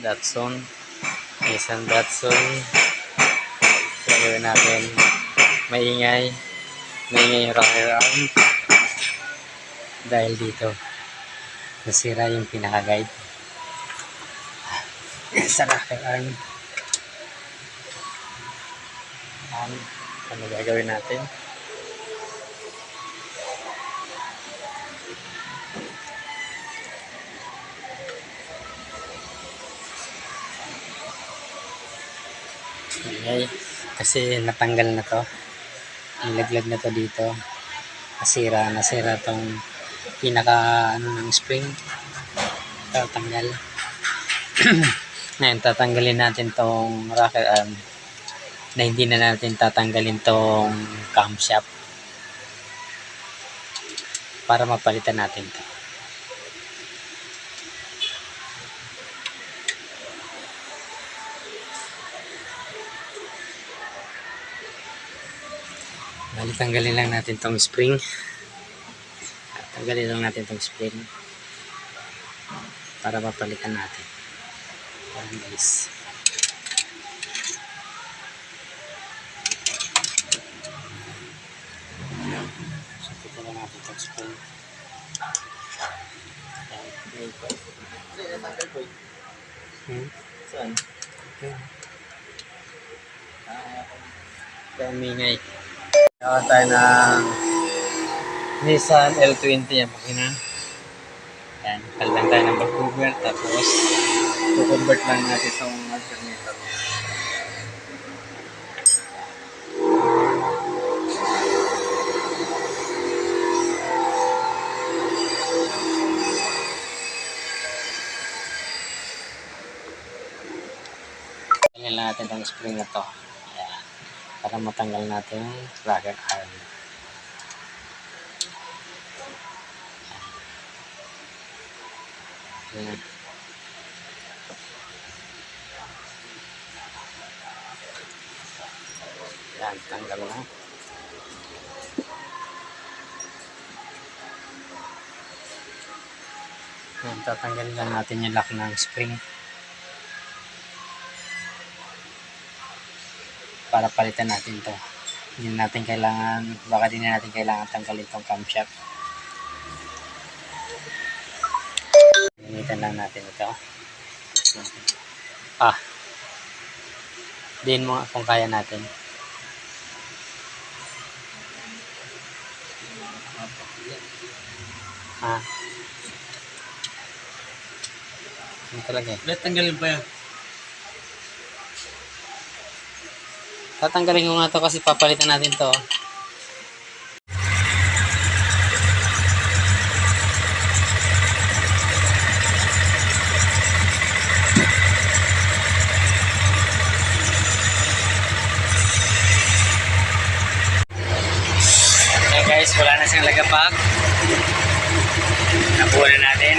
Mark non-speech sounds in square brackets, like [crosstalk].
Datsun. Nissan Datsun. Gagawin natin maingay. Maingay yung rocker arm. Dahil dito, nasira yung pinaka-guide. Sa rocker arm. Ano, ano gagawin natin? Okay. Kasi natanggal na to. Nilaglag na to dito. Nasira, nasira tong pinaka ano ng spring. Tatanggal. [clears throat] Ngayon, tatanggalin natin tong rocker arm na hindi na natin tatanggalin tong camshaft para mapalitan natin to. Bali, tanggalin lang natin tong spring. Tanggalin lang natin tong spring para mapalitan natin. Ayan guys. So, lang natin tong spring. Hmm? Saan? Okay. Kaya umingay. Gawa tayo ng Nissan L20 yan makina. Yan, kalang tayo ng mag-convert tapos i-convert lang natin itong alternator. Lang natin itong spring na to. Para matanggal natin yung rocker arm. Ayan. Ayan, tanggal na. Ayan, tatanggalin lang natin yung lock ng spring. Para palitan natin to. Hindi natin kailangan, baka di na natin kailangan tanggalin tong camshaft. Gamitan lang natin ito. Ah. Din mo kung kaya natin. Ah. Ano talaga eh. Ba't tanggalin pa yan? Tatanggalin ko nga to kasi papalitan natin to. Okay guys, wala na siyang lagapag. Nakuha na natin.